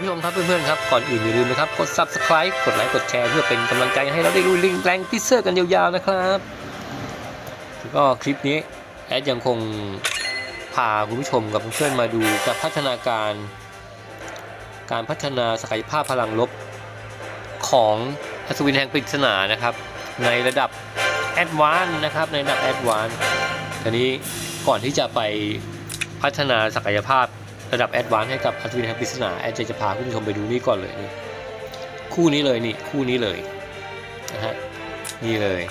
ผู้ชมครับเพื่อนๆครับก่อนอื่นอย่าลืมนะครับกด subscribe กดไลค์กดแชร์เพื่อเป็นกำลังใจให้เราได้ลุยลิงแรงพิเซอร์กันยาวๆนะครับแล้วก็คลิปนี้แอดยังคงพาคุณผู้ชมกับเพื่อนๆมาดูกับพัฒนาการ การพัฒนาศักยภาพพลังลบของอัศวินแห่งปริศนานะครับ ในระดับแอดวานนะครับในระดับแอดวานทีนี้ก่อนที่จะไปพัฒนาศักยภาพ ระดับแอดวานซ์ให้กับอัศวินแห่งปริศนาแอดจะพาคุณผู้ชมไปดูนี่ก่อนเลยนี่คู่นี้เลยนี่คู่นี้เลยนะฮะนี่เลย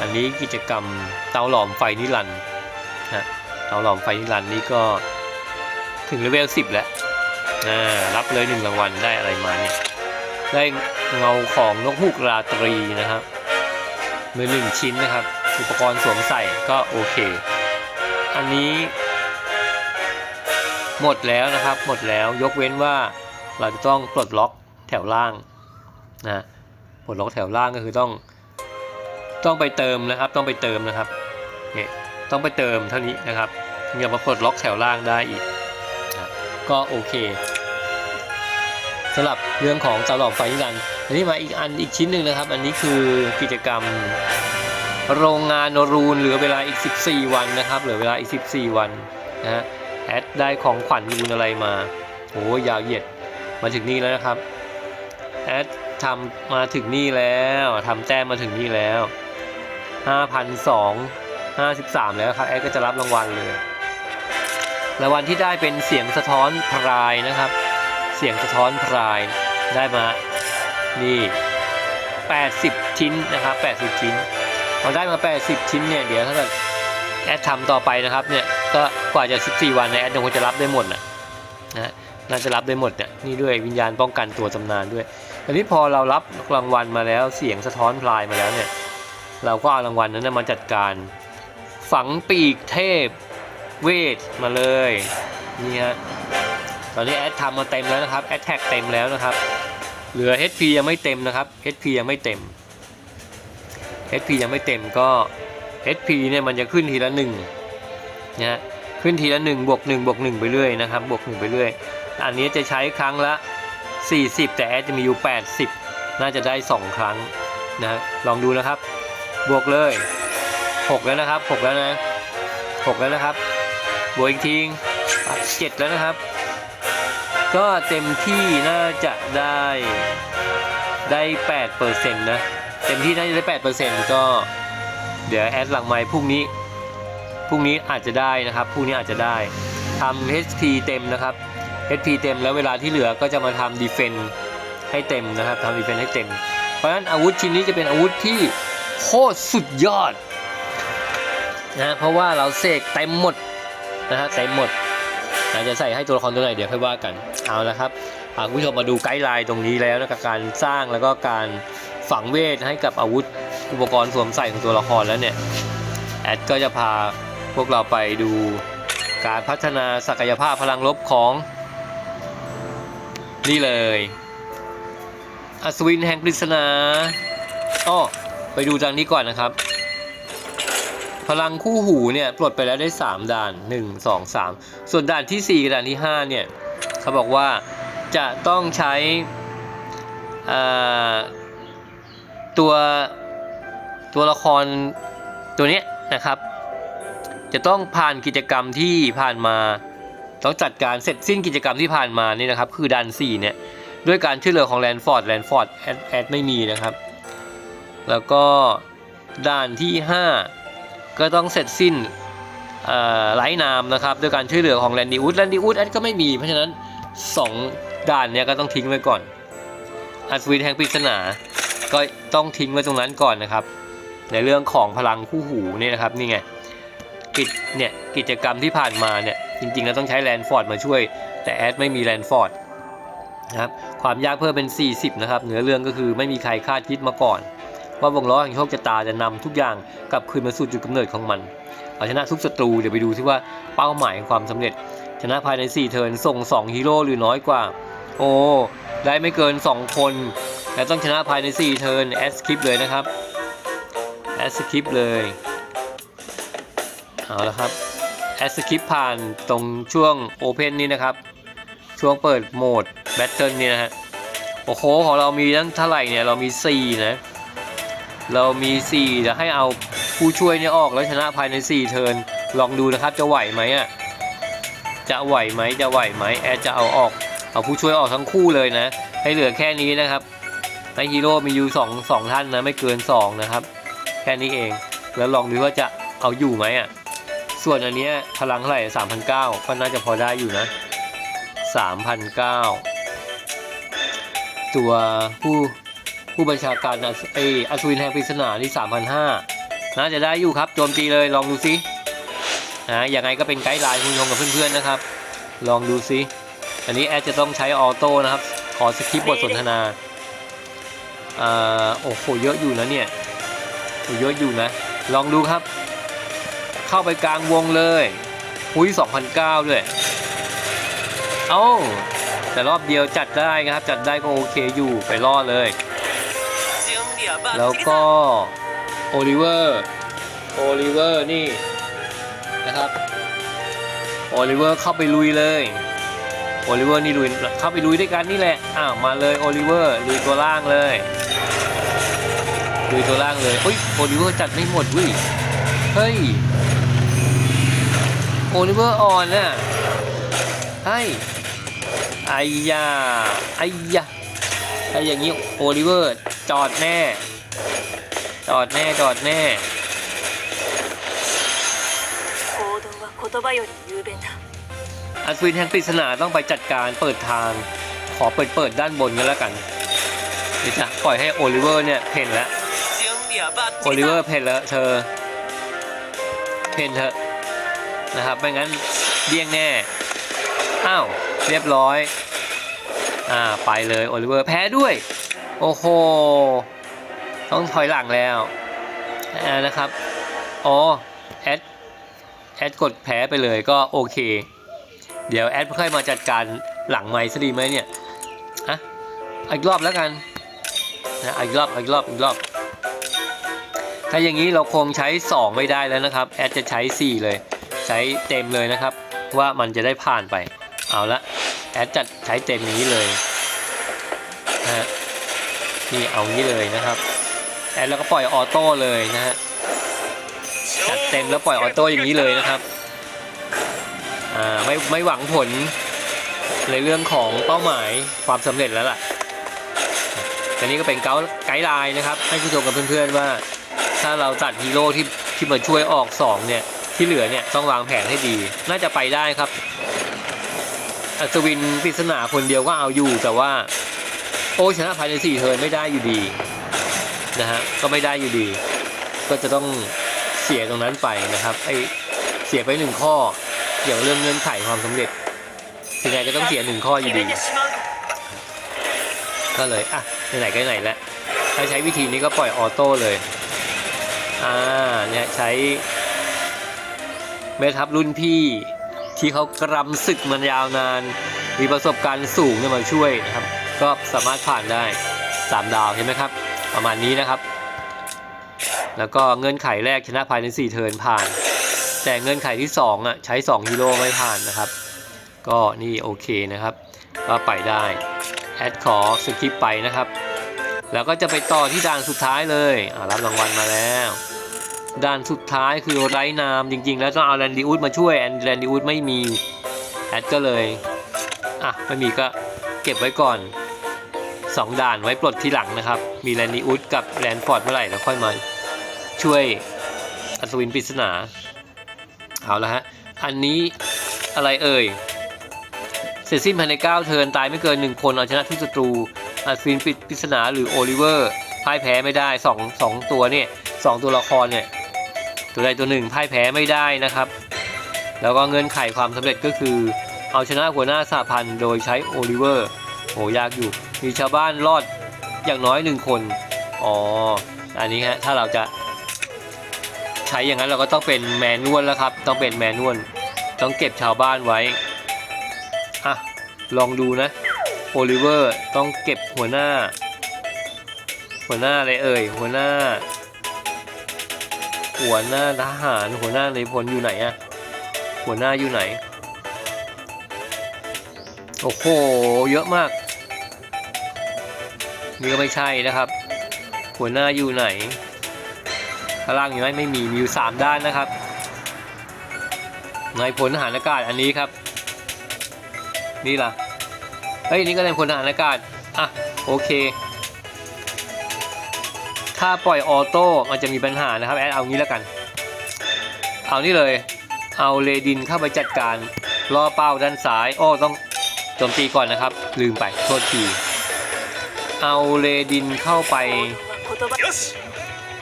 อันนี้กิจกรรมเตาหลอมไฟนิรันด์นะฮะเตาหลอมไฟนิรันด์นี่ก็ถึงเลเวล10 แล้วอ่ารับเลยหนึ่งรางวัลได้อะไรมาเนี่ยได้เงาของนกฮูกราตรีนะครับมือหนึ่งชิ้นนะครับ อุปกรณ์สวมใส่ก็โอเค อันนี้ หมดแล้วนะครับ หมดแล้วยกเว้นว่าเราจะต้องปลดล็อกแถวล่างนะปลดล็อกแถวล่างก็คือต้อง ต้องไปเติมนะครับ ต้องไปเติมนะครับเนี่ยต้องไปเติมเท่านี้นะครับถึงจะมาปลดล็อกแถวล่างได้อีกนะก็โอเคสำหรับเรื่องของเตาหลอมไฟนิรันดร์อันนี้มาอีกอันอีกชิ้นหนึ่งนะครับ อันนี้คือกิจกรรมโรงงานนรูนเหลือเวลาอีก 14 วันนะครับ เหลือเวลาอีก 14 วันนะฮะ แอดได้ของขวัญรูนอะไรมาโอ้ยาวเหยียดมาถึงนี่แล้วนะครับแอดทำมาถึงนี่แล้วทำแต้มมาถึงนี่แล้ว5,253 แล้วครับแอดก็จะรับรางวัลเลยรางวัลที่ได้เป็นเสียงสะท้อนพรายนะครับ เสียงสะท้อนพรายได้มานี่ 80 ชิ้นนะครับ 80 ชิ้นพอได้มา 80 ชิ้นเนี่ยเดี๋ยวถ้าเกิดแอดทำต่อไปนะครับเนี่ย ก็กว่าจะ 14 วันเนแอดคงจะรับได้หมดนะนะน่าจะรับได้หมดเนี่ยนี่ด้วยวิญญาณป้องกันตัวตำนานด้วยทีนี้พอเรารับรางวัลมาแล้วเสียงสะท้อนพลายมาแล้วเนี่ยเราก็เอารางวัลนั้นมาจัดการ ฝังปีกเทพเวทมาเลยนี่ฮะตอนนี้แอดทำมาเต็มแล้วนะครับแอดแท็กเต็มแล้วนะครับ เหลือ HP ยังไม่เต็มนะครับ HP ยังไม่เต็ม HP ยังไม่เต็มก็ HP เนี่ยมันจะขึ้นทีละหนึ่ง นะขึ้นทีละหนึ่งบวกหนึ่งบวกหนึ่งไปเรื่อยนะครับบวกหนึ่งไปเรื่อย อันนี้จะใช้ครั้งละ 40 แต่แอดจะมีอยู่ 80 น่าจะได้ 2 ครั้งนะลองดูนะครับ บวกเลย 6 แล้วนะครับ 6 แล้วนะ 6 แล้วนะครับ บวกอีกทีเจ็ดแล้วนะครับ ก็เต็มที่น่าจะได้ได้8เปอร์เซ็นต์นะ เต็มที่น่าจะได้8เปอร์เซ็นต์ก็เดี๋ยวแอดหลังไม้พรุ่งนี้ พรุ่งนี้อาจจะได้นะครับพรุ่งนี้อาจจะได้ทำ HP เต็มนะครับ HP เต็มแล้วเวลาที่เหลือก็จะมาทำ Defense ให้เต็มนะครับทำ Defense ให้เต็ม เพราะฉะนั้นอาวุธชิ้นนี้จะเป็นอาวุธที่โคตรสุดยอดนะเพราะว่าเราเสกเต็มหมดนะฮะเต็มหมดอาจจะใส่ให้ตัวละครตัวไหนเดี๋ยวค่อยว่ากันเอาละครับพาคุณผู้ชมมาดูไกด์ไลน์ตรงนี้แล้วนะกับการสร้างแล้วก็การฝังเวทให้กับอาวุธอุปกรณ์สวมใส่ของตัวละครแล้วเนี่ยแอดก็จะพา พวกเราไปดูการพัฒนาศักยภาพพลังลบของ นี่เลย อัศวินแห่งปริศนาอ้อไปดูจากนี้ก่อนนะครับ พลังคู่หูเนี่ย ปลดไปแล้วได้ 3ด่าน 1 2 3 ส่วนด่านที่4กับด่านที่ 5 เนี่ย เขาบอกว่าจะต้องใช้ตัวตัวละครตัวนี้นะครับ จะต้องผ่านกิจกรรมที่ผ่านมาต้องจัดการเสร็จสิ้นกิจกรรมที่ผ่านมานี่นะครับ คือด่าน4เนี่ยด้วยการช่วยเหลือของแลนฟอร์ดแลนฟอร์ดแอดแอดไม่มีนะครับ แล้วก็ด่านที่ 5 ก็ต้องเสร็จสิ้นเอ่อไร้นามนะครับด้วยการช่วยเหลือของแลนดิอุดแลนดิอุดแอดก็ไม่มี เพราะฉะนั้น 2 ด่านเนี่ยก็ต้องทิ้งไว้ก่อนอัศวินแห่งปริศนา ก็ต้องทิ้งไว้ตรงนั้นก่อนนะครับ ในเรื่องของพลังคู่หูเนี่ยนะครับนี่ไง กิจเนี่ยกิจกรรมที่ผ่านมาเนี่ยจริงๆแล้วต้องใช้แลนฟอร์ดมาช่วย แต่แอดไม่มีแลนฟอร์ดนะครับความยากเพิ่มเป็น 40 นะครับเหนือเรื่องก็คือไม่มีใครคาดคิดมาก่อน ว่าวงล้อแห่งโชคชะตาจะนำทุกอย่างกลับคืนมาสู่จุดกำเนิดของมัน เอาชนะทุกศัตรูเดี๋ยวไปดูที่ว่าเป้าหมายของความสำเร็จ ชนะภายใน 4 เทิร์นส่ง 2 ฮีโร่หรือน้อยกว่า โอ้ได้ไม่เกิน 2 คน และต้องชนะภายใน 4 เทิร์นแอสคิปเลยนะครับแอสคิปเลย เอาละครับแอสคริปผ่านตรงช่วงโอเพนนี้นะครับ ช่วงเปิดโหมดแบตเทิลนี่นะฮะโอ้โหของเรามีตั้งเท่าไหร่เนี่ยเรามี 4 นะ เรามี4เดี๋ยวให้เอาผู้ช่วยเนี่ยออกแล้วชนะภายใน 4 เทิร์นลองดูนะครับจะไหวไหมอะจะไหวไหมจะไหวไหมแอดจะเอาออกเอาผู้ช่วยออกทั้งคู่เลยนะ ให้เหลือแค่นี้นะครับในฮีโร่มีอยู่สองสองท่านนะไม่เกิน 2 นะครับ แค่นี้เองแล้วลองดูว่าจะเอาอยู่ไหมอะ ส่วนอันเนี้ยพลังเท่าไหร่สามพันเก้าก็น่าจะพอได้อยู่นะสามพันเก้าตัวผู้ผู้บัญชาการอัศเอยอัศวินแห่งปริศนาที่สามพันห้าน่าจะได้อยู่ครับโจมตีเลยลองดูซินะยังไงก็เป็นไกด์ไลน์คุณชมกับเพื่อนๆนะครับ ลองดูซิอันนี้แอดจะต้องใช้ออโต้นะครับ ขอสคริปต์บทสนทนาอ่าโอ้โหเยอะอยู่นะเนี่ยเยอะอยู่นะ ลองดูครับ เข้าไปกลางวงเลยหุ้ย2009 ด้วย เอ้า แต่รอบเดียวจัดได้ครับ จัดได้ก็โอเคอยู่ไปรอดเลย แล้วก็โอลิเวอร์ โอลิเวอร์นี่นะครับ โอลิเวอร์เข้าไปลุยเลย โอลิเวอร์นี่ลุยเข้าไปลุยด้วยกันนี่แหละ อ้าวมาเลยโอลิเวอร์ลุยตัวล่างเลย ลุยตัวล่างเลยเฮ้ยโอลิเวอร์จัดไม่หมดวิเฮ้ย โอลิเวอร์ออนน่ะให้ไอ้ยาไอ้ยาถ้าอย่างนี้โอลิเวอร์จอดแน่ จอดแน่จอดแน่อัศวินแห่งปริศนาต้องไปจัดการเปิดทาง ขอเปิดเปิดด้านบนกันแล้วกันเดี๋ยวจะปล่อยให้โอลิเวอร์เนี่ยเพนแล้วโอลิเวอร์เพนแล้วเธอเพนเธอ นะครับไม่งั้นเดี้ยงแน่ อ้าว เรียบร้อย อ่า ไปเลยโอลิเวอร์แพ้ด้วย โอ้โห ต้องถอยหลังแล้วนะครับ อ๋อ แอด แอดกดแพ้ไปเลยก็โอเค เดี๋ยวแอดค่อยมาจัดการหลังไมค์ซะดีไหมเนี่ยอะอีกรอบแล้วกันนะอีกรอบอีกรอบอีกรอบ ถ้าอย่างนี้เราคงใช้ 2 ไม่ได้แล้วนะครับ แอดจะใช้ 4 เลย ใช้เต็มเลยนะครับ ว่ามันจะได้ผ่านไป เอาละแอดจัดใช้เต็มอย่างนี้เลยนะฮะนี่เอางี้เลยนะครับ แอดแล้วก็ปล่อยออโต้เลยนะฮะจัดเต็มแล้วปล่อยออโต้อย่างนี้เลยนะครับอ่าไม่ไม่หวังผลในเรื่องของเป้าหมายความสำเร็จแล้วล่ะอันนี้ก็เป็นเกาไกด์ไลน์นะครับ ให้ผู้ชมกับเพื่อนๆว่า ถ้าเราตัดฮีโร่ที่ที่มาช่วยออก 2 เนี่ย ที่เหลือเนี่ยต้องวางแผนให้ดี น่าจะไปได้ครับ อัศวินปริศนาคนเดียวก็เอาอยู่ แต่ว่า โอชนะภายใน4เทิร์นไม่ได้อยู่ดีนะฮะก็ไม่ได้อยู่ดี ก็จะต้องเสียตรงนั้นไปนะครับไอเสียไปหนึ่งข้อเกี่ยวเรื่องเงื่อนไขความสำเร็จยังไงก็ต้องเสียหนึ่งข้ออยู่ดี ก็เลยอะไหนๆก็ไหนแล้วถ้าใช้วิธีนี้ก็ปล่อยออโต้เลยอ่าเนี่ยใช้ แม่ทัพรุ่นพี่ที่เขากรำศึกมันยาวนาน มีประสบการณ์สูงเนี่ยมาช่วยนะครับ ก็สามารถผ่านได้สามดาวเห็นไหมครับ ประมาณนี้นะครับ แล้วก็เงื่อนไขแรกชนะภายใน 4 เทิร์นผ่าน แต่เงื่อนไขที่ 2อะใช้ 2 ฮีโร่ไม่ผ่านนะครับ ก็นี่โอเคนะครับก็ไปได้แอดขอสกิปไปนะครับ แล้วก็จะไปต่อที่ด่านสุดท้ายเลยรับรางวัลมาแล้ว ด่านสุดท้ายคือไร้นามจริง ๆ แล้วต้องเอาแรนดิอุสมาช่วยแอนแรนดิอุสไม่มีแอดก็เลยอะไม่มีก็เก็บไว้ก่อน 2 ด่านไว้ปลดทีหลังนะครับ มีแรนดิอุสกับแรนฟอร์ดเมื่อไหร่แล้วค่อยมาช่วยอัศวินปริศนาเอาละฮะอันนี้อะไรเอ่ยเสร็จสิ้นภายใน9เทิร์นตายไม่เกิน 1 คนเอาชนะทุกศัตรูอัศวินปริศนาหรือโอลิเวอร์พ่ายแพ้ไม่ได้2 2ตัวเนี่ยสองตัวละครเนี่ย ตัวใดตัวหนึ่งพ่ายแพ้ไม่ได้นะครับ แล้วก็เงื่อนไขความสำเร็จก็คือ เอาชนะหัวหน้าสาพันธ์โดยใช้โอลิเวอร์โหยากอยู่ มีชาวบ้านรอดอย่างน้อยหนึ่งคน อ๋อ อันนี้ฮะ ถ้าเราจะใช้อย่างนั้นเราก็ต้องเป็นแมนนวลแล้วครับ ต้องเป็นแมนนวล ต้องเก็บชาวบ้านไว้ อะ ลองดูนะ โอลิเวอร์ต้องเก็บหัวหน้า หัวหน้าอะไรเอ่ย หัวหน้า หัวหน้าทหารหัวหน้าในพลอยู่ไหนอะหัวหน้าอยู่ไหน โอ้โห เยอะมาก นี่ก็ไม่ใช่นะครับ หัวหน้าอยู่ไหนข้างล่างอยู่ไหมไม่มี มีอยู่สามด้านนะครับ นายพลทหารอากาศอันนี้ครับ นี่ล่ะ เฮ้ย นี่ก็นายพลทหารอากาศ อะ โอเค ถ้าปล่อยออโต้มันจะมีปัญหานะครับแอดเอางี้แล้วกัน เอานี่เลย เอาเลดินเข้าไปจัดการรอเป้าด้านซ้ายโอ้ต้องโจมตีก่อนนะครับ ลืมไปโทษที เอาเลดินเข้าไป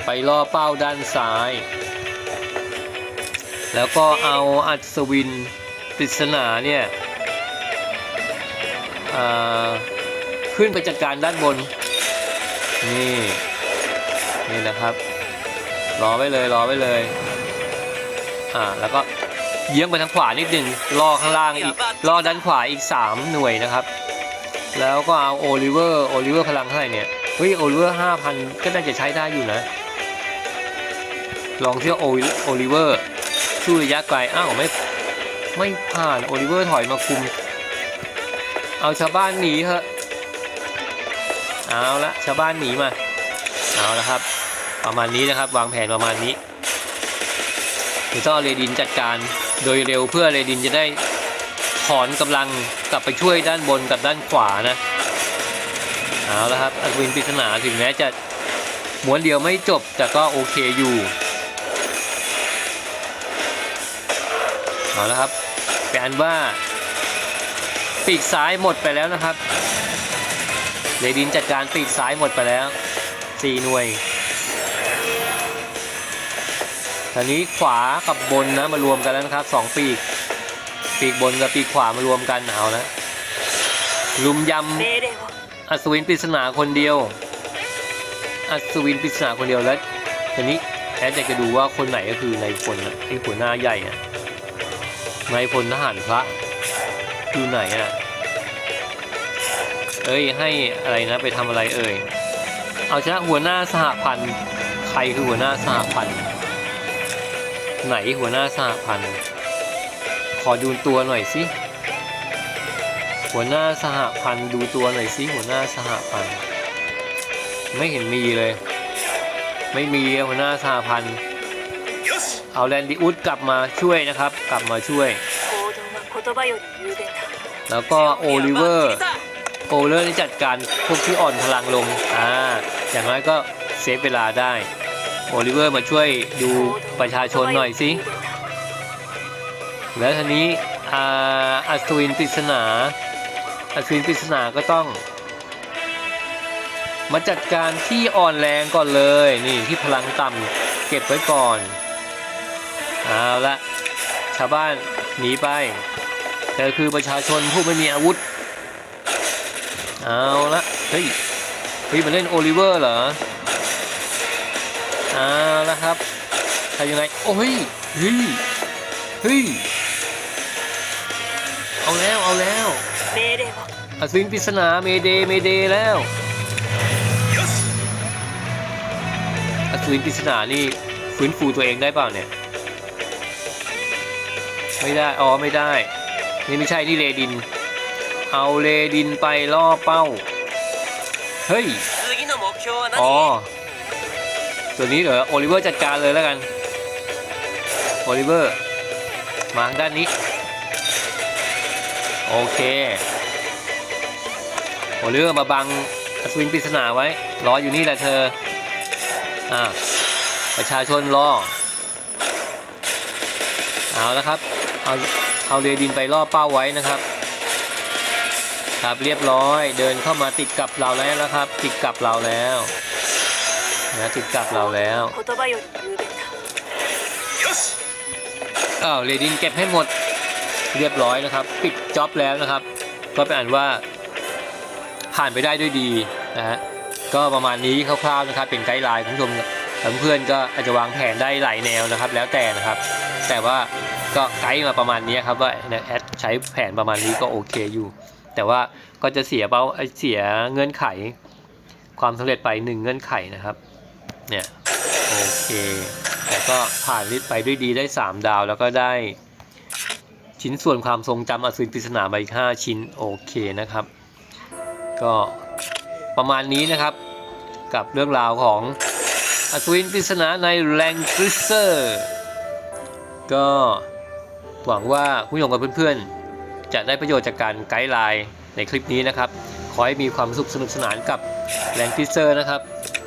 ไปรอเป้าด้านซ้าย แล้วก็เอาอัศวินปริศนาเนี่ยขึ้นไปจัดการด้านบน นี่ นี่นะครับ รอไว้เลยรอไว้เลย อ่าแล้วก็เยื้องไปทางขวานิดหนึ่งล่อข้างล่างอีกล่อด้านขวาอีก 3 หน่วยนะครับ แล้วก็เอาโอลิเวอร์โอลิเวอร์พลังเท่าไหร่เนี่ยเฮ้ยโอลิเวอร์ห้าพันก็น่าจะใช้ได้อยู่นะ ลองเที่ยวโอลิเวอร์สู้ระยะไกลอ้าวไม่ไม่ผ่านโอลิเวอร์ถอยมาคุม เอาชาวบ้านหนีเถอะเอาละชาวบ้านหนีมา เอาละครับ ประมาณนี้นะครับ วางแผนประมาณนี้เดี๋ยวต้องเอาเรดินจัดการโดยเร็วเพื่อเรดินจะได้ถอนกำลังกลับไปช่วยด้านบนกับด้านขวานะเอาละครับอัศวินปริศนาถึงแม้จะม้วนเดียวไม่จบแต่ก็โอเคอยู่เอาละครับเป็นอันว่าปีกซ้ายหมดไปแล้วนะครับเรดินจัดการปีกซ้ายหมดไปแล้ว 4 หน่วย ตอนนี้ขวากับบนนะมารวมกันแล้วนะครับสองปีก ปีกบนกับปีกขวามารวมกันเอาละลุมยำอัศวินปริศนาคนเดียว อัศวินปริศนาคนเดียวแล้วตอนนี้แอดอยากจะดูว่าคนไหนก็คือในคนไอ้หัวหน้าใหญ่อะในพลทหารพระอยู่ไหนอะเอ้ยให้อะไรนะไปทำอะไรเอ่ยเอาชนะหัวหน้าสหพันธ์ใครคือหัวหน้าสหพันธ์ ไหนหัวหน้าสหพันธ์ ขอดูตัวหน่อยสิหัวหน้าสหพันธ์ดูตัวหน่อยสิหัวหน้าสหพันธ์ไม่เห็นมีเลย ไม่มีหัวหน้าสหพันธ์เอาแลนดิอุดกลับมาช่วยนะครับ กลับมาช่วย แล้วก็โอลิเวอร์โอเลอร์นี่จัดการพวกที่อ่อนพลังลงอ่าอย่างน้อยก็เซฟเวลาได้ โอลิเวอร์มาช่วยดูประชาชนหน่อยสิ แล้วทีนี้อาอัศวินปริศนาอัศวินปริศนาก็ต้อง มาจัดการที่อ่อนแรงก่อนเลยนี่ที่พลังต่ำเก็บไว้ก่อนเอาละชาวบ้านหนีไปเธอคือประชาชนผู้ไม่มีอาวุธ เอาละเฮ้ยเฮ้ยมาเล่นโอลิเวอร์เหรอ เอาละครับใทำยังไง โอ้ยฮึเฮ้ยเอาแล้วเอาแล้วเมเดย์อสินปริศนาเมเดย์เมเดย์แล้วอสินปริศนานี่ฟื้นฟูตัวเองได้เปล่าเนี่ย ไม่ได้ อ๋อ ไม่ได้ นี่ไม่ใช่ นี่เลดิน เอาเลดินไปล่อเป้า เฮ้ย อ๋อ ตัวนี้เหรอโอลิเวอร์จัดการเลยแล้วกัน โอลิเวอร์ มาทางด้านนี้ โอเค โอลิเวอร์มาบังอัศวินปริศนาไว้ รออยู่นี่แหละเธอ อ่า ประชาชนรอ เอาแล้วครับ เอาเอาเรือดินไปล่อเป้าไว้นะครับ ครับเรียบร้อย เดินเข้ามาติดกับเราแล้วนะครับ ติดกับเราแล้ว นะถึงกลับเราแล้วอ้าเรดินเก็บให้หมดเรียบร้อยนะครับ ปิดจ็อบแล้วนะครับ ก็เป็นอันว่าผ่านไปได้ด้วยดีนะฮะก็ประมาณนี้คร่าวๆนะครับ เป็นไกด์ไลน์คุณผู้ชมเพื่อนก็อาจจะวางแผนได้หลายแนวนะครับ แล้วแต่นะครับ แต่ว่าก็ไกด์มาประมาณนี้ครับว่าแอดใช้แผนประมาณนี้ก็โอเคอยู่ แต่ว่าก็จะเสียเป้าเสียเงื่อนไข ความสำเร็จไปหนึ่งเงื่อนไขนะครับ เนี่ยโอเคแต่ก็ผ่านลิสไปด้วยดีได้ 3 ดาวแล้วก็ได้ชิ้นส่วนความทรงจำอสูรปริศนาไปอีก5ชิ้นโอเคนะครับ ก็ประมาณนี้นะครับกับเรื่องราวของอัศวินปริศนาในแรงกริสเซอร์ก็หวังว่าผู้ชมกับเพื่อนๆ จะได้ประโยชน์จากการไกด์ไลน์ในคลิปนี้นะครับ ขอให้มีความสุขสนุกสนานกับแรงกริสเซอร์นะครับ